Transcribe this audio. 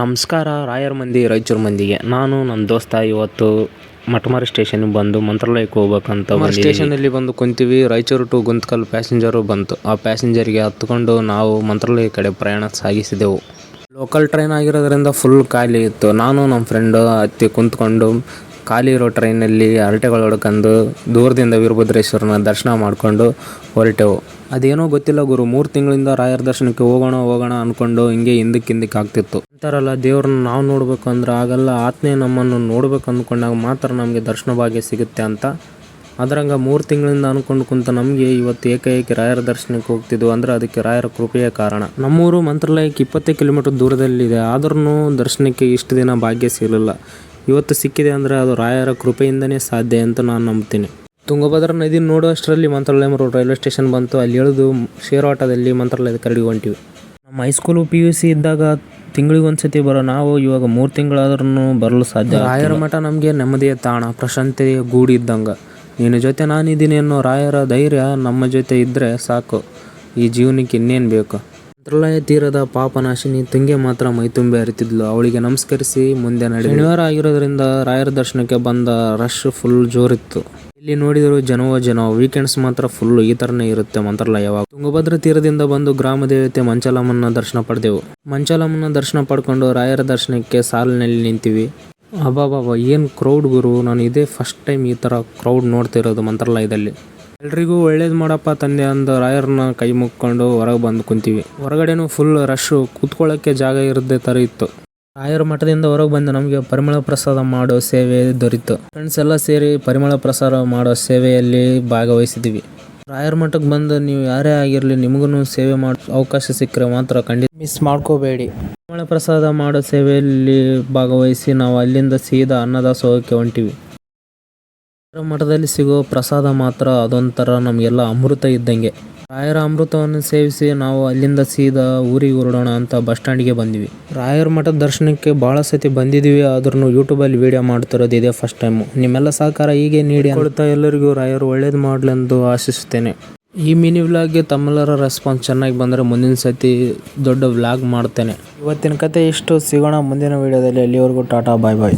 ನಮಸ್ಕಾರ ರಾಯರ ಮಂದಿ ರಾಯಚೂರು ಮಂದಿಗೆ. ನಾನು ನನ್ನ ದೋಸ್ತ ಇವತ್ತು ಮಟಮಾರಿ ಸ್ಟೇಷನ್ಗೆ ಬಂದು ಮಂತ್ರಾಲಯಕ್ಕೆ ಹೋಗ್ಬೇಕಂತ ಸ್ಟೇಷನಲ್ಲಿ ಬಂದು ಕುಂತೀವಿ. ರಾಯಚೂರು ಟು ಗುಂತಕಲ್ ಪ್ಯಾಸೆಂಜರು ಬಂತು. ಆ ಪ್ಯಾಸೆಂಜರ್ಗೆ ಹತ್ಕೊಂಡು ನಾವು ಮಂತ್ರಾಲಯ ಕಡೆ ಪ್ರಯಾಣ ಸಾಗಿಸಿದೆವು. ಲೋಕಲ್ ಟ್ರೈನ್ ಆಗಿರೋದ್ರಿಂದ ಫುಲ್ ಖಾಲಿ ಇತ್ತು. ನಾನು ನಮ್ಮ ಫ್ರೆಂಡು ಹತ್ತಿ ಕುಂತ್ಕೊಂಡು ಖಾಲಿ ಇರೋ ಟ್ರೈನಲ್ಲಿ ಹರಟೆಗಳು ಹೊಡ್ಕೊಂಡು ದೂರದಿಂದ ವೀರಭದ್ರೇಶ್ವರನ ದರ್ಶನ ಮಾಡಿಕೊಂಡು ಹೊರಟೆವು. ಅದೇನೋ ಗೊತ್ತಿಲ್ಲ ಗುರು. ಮೂರು ತಿಂಗಳಿಂದ ರಾಯರ ದರ್ಶನಕ್ಕೆ ಹೋಗೋಣ ಹೋಗೋಣ ಅಂದ್ಕೊಂಡು ಹಿಂಗೆ ಹಿಂದಕ್ಕೆ ಹಿಂದಕ್ಕೆ ಆಗ್ತಿತ್ತು. ಅಂತಾರಲ್ಲ ದೇವ್ರನ್ನ ನಾವು ನೋಡಬೇಕು ಅಂದ್ರೆ ಆಗಲ್ಲ, ಆತ್ಮೆ ನಮ್ಮನ್ನು ನೋಡ್ಬೇಕು ಅಂದ್ಕೊಂಡಾಗ ಮಾತ್ರ ನಮಗೆ ದರ್ಶನ ಭಾಗ್ಯ ಸಿಗುತ್ತೆ ಅಂತ. ಅದ್ರಂಗೆ ಮೂರು ತಿಂಗಳಿಂದ ಅಂದ್ಕೊಂಡು ಕುಂತ ನಮಗೆ ಇವತ್ತು ಏಕೈಕ ರಾಯರ ದರ್ಶನಕ್ಕೆ ಹೋಗ್ತಿದ್ವು ಅಂದ್ರೆ ಅದಕ್ಕೆ ರಾಯರ ಕೃಪೆಯೇ ಕಾರಣ. ನಮ್ಮೂರು ಮಂತ್ರಾಲಯಕ್ಕೆ ಇಪ್ಪತ್ತೈದು ಕಿಲೋಮೀಟರ್ ದೂರದಲ್ಲಿದೆ ಆದ್ರೂ ದರ್ಶನಕ್ಕೆ ಇಷ್ಟು ದಿನ ಭಾಗ್ಯ ಸಿಗಲಿಲ್ಲ. ಇವತ್ತು ಸಿಕ್ಕಿದೆ ಅಂದರೆ ಅದು ರಾಯರ ಕೃಪೆಯಿಂದನೇ ಸಾಧ್ಯ ಅಂತ ನಾನು ನಂಬ್ತೀನಿ. ತುಂಗಭದ್ರಾ ನದಿ ನೋಡುವಷ್ಟರಲ್ಲಿ ಮಂತ್ರಾಲಯ ರೋಡ್ ರೈಲ್ವೆ ಸ್ಟೇಷನ್ ಬಂತು, ಅಲ್ಲಿ ಇಳಿದು ಶೇರ್ ಆಟೋದಲ್ಲಿ ಮಂತ್ರಾಲಯದ ಕರಡಿ ಹೊಂಟಿವಿ. ನಮ್ಮ ಹೈಸ್ಕೂಲು ಪಿ ಯು ಸಿ ಇದ್ದಾಗ ತಿಂಗಳಿಗೆ ಒಂದ್ಸತಿ ಬರೋ ನಾವು ಇವಾಗ ಮೂರು ತಿಂಗಳಾದ್ರೂ ಬರಲು ಸಾಧ್ಯ ರಾಯರ ಮಠ ನಮಗೆ ನೆಮ್ಮದಿಯ ತಾಣ ಪ್ರಶಾಂತಿಯ ಗೂಡಿ ಇದ್ದಂಗೆ. ನಿನ್ನ ಜೊತೆ ನಾನಿದ್ದೀನಿ ಅನ್ನೋ ರಾಯರ ಧೈರ್ಯ ನಮ್ಮ ಜೊತೆ ಇದ್ದರೆ ಸಾಕು. ಈ ಜೀವನಕ್ಕೆ ಇನ್ನೇನು ಬೇಕು? ಮಂತ್ರಾಲಯ ತೀರದ ಪಾಪನಾಶಿನಿ ತುಂಗೆ ಮಾತ್ರ ಮೈತುಂಬಿ ಅರಿತಿದ್ಲು ಅವಳಿಗೆ ನಮಸ್ಕರಿಸಿ ಮುಂದೆ ನಡೆ ಶನಿವಾರ ಆಗಿರೋದ್ರಿಂದ ರಾಯರ ದರ್ಶನಕ್ಕೆ ಬಂದ ರಶ್ ಫುಲ್ ಜೋರಿತ್ತು. ಇಲ್ಲಿ ನೋಡಿದ್ರು ಜನವೋ ಜನ ವೀಕೆಂಡ್ಸ್ ಮಾತ್ರ ಫುಲ್ ಈ ತರನೇ ಇರುತ್ತೆ ಮಂತ್ರಾಲಯವಾಗ ತುಂಗಭದ್ರ ತೀರದಿಂದ ಬಂದು ಗ್ರಾಮ ದೇವತೆ ಮಂಚಲಮ್ಮನ ದರ್ಶನ ಪಡೆದೆವು. ಮಂಚಲಮ್ಮನ ದರ್ಶನ ಪಡ್ಕೊಂಡು ರಾಯರ ದರ್ಶನಕ್ಕೆ ಸಾಲಿನಲ್ಲಿ ನಿಂತೀವಿ. ಅಬ್ಬಾಬಾಬ ಏನು ಕ್ರೌಡ್ ಗುರು? ನಾನು ಇದೇ ಫಸ್ಟ್ ಟೈಮ್ ಈ ಥರ ಕ್ರೌಡ್ ನೋಡ್ತಿರೋದು ಮಂತ್ರಾಲಯದಲ್ಲಿ. ಎಲ್ರಿಗೂ ಒಳ್ಳೇದು ಮಾಡಪ್ಪ ತಂದೆ ಅಂದ ರಾಯರ್ನ ಕೈ ಮುಕ್ಕೊಂಡು ಹೊರಗೆ ಬಂದು ಕುಂತೀವಿ. ಹೊರಗಡೆನೂ ಫುಲ್ ರಶ್ಶು ಕೂತ್ಕೊಳ್ಳೋಕ್ಕೆ ಜಾಗ ಇರದೇ ಥರ ಇತ್ತು. ರಾಯರ ಮಠದಿಂದ ಹೊರಗೆ ಬಂದು ನಮಗೆ ಪರಿಮಳ ಪ್ರಸಾದ ಮಾಡೋ ಸೇವೆ ದೊರೀತು. ಫ್ರೆಂಡ್ಸ್ ಎಲ್ಲ ಸೇರಿ ಪರಿಮಳ ಪ್ರಸಾರ ಮಾಡೋ ಸೇವೆಯಲ್ಲಿ ಭಾಗವಹಿಸಿದ್ವಿ. ರಾಯರ ಮಠಕ್ಕೆ ಬಂದು ನೀವು ಯಾರೇ ಆಗಿರಲಿ ನಿಮಗೂ ಸೇವೆ ಮಾಡೋ ಅವಕಾಶ ಸಿಕ್ಕರೆ ಮಾತ್ರ ಖಂಡಿತ ಮಿಸ್ ಮಾಡ್ಕೋಬೇಡಿ. ಪರಿಮಳ ಪ್ರಸಾದ ಮಾಡೋ ಸೇವೆಯಲ್ಲಿ ಭಾಗವಹಿಸಿ ನಾವು ಅಲ್ಲಿಂದ ಸೀದಾ ಅನ್ನದಾಸೋಹಕ್ಕೆ ಹೊಂಟಿವಿ. ರಾಯರ ಮಠದಲ್ಲಿ ಸಿಗೋ ಪ್ರಸಾದ ಮಾತ್ರ ಅದೊಂಥರ ನಮಗೆಲ್ಲ ಅಮೃತ ಇದ್ದಂಗೆ. ರಾಯರ ಅಮೃತವನ್ನು ಸೇವಿಸಿ ನಾವು ಅಲ್ಲಿಂದ ಸೀದಾ ಊರಿಗೆ ಹೊರಡೋಣ ಅಂತ ಬಸ್ ಸ್ಟ್ಯಾಂಡ್ಗೆ ಬಂದ್ವಿ. ರಾಯರ ಮಠದ ದರ್ಶನಕ್ಕೆ ಭಾಳ ಸತಿ ಬಂದಿದ್ದೀವಿ ಆದ್ರೂ ಯೂಟ್ಯೂಬಲ್ಲಿ ವಿಡಿಯೋ ಮಾಡ್ತಿರೋದು ಇದೇ ಫಸ್ಟ್ ಟೈಮು ನಿಮ್ಮೆಲ್ಲ ಸಹಕಾರ ಹೀಗೆ ನೀಡಿ ಕೊಡ್ತಾ ಎಲ್ಲರಿಗೂ ರಾಯರು ಒಳ್ಳೇದು ಮಾಡಲೆಂದು ಆಶಿಸುತ್ತೇನೆ. ಈ ಮಿನಿ ವ್ಲಾಗ್ಗೆ ತಮ್ಮೆಲ್ಲರ ರೆಸ್ಪಾನ್ಸ್ ಚೆನ್ನಾಗಿ ಬಂದರೆ ಮುಂದಿನ ಸತಿ ದೊಡ್ಡ ವ್ಲಾಗ್ ಮಾಡ್ತೇನೆ. ಇವತ್ತಿನ ಕತೆ ಇಷ್ಟು. ಸಿಗೋಣ ಮುಂದಿನ ವೀಡಿಯೋದಲ್ಲಿ ಅಲ್ಲಿವರೆಗೂ ಟಾಟಾ ಬಾಯ್ ಬಾಯ್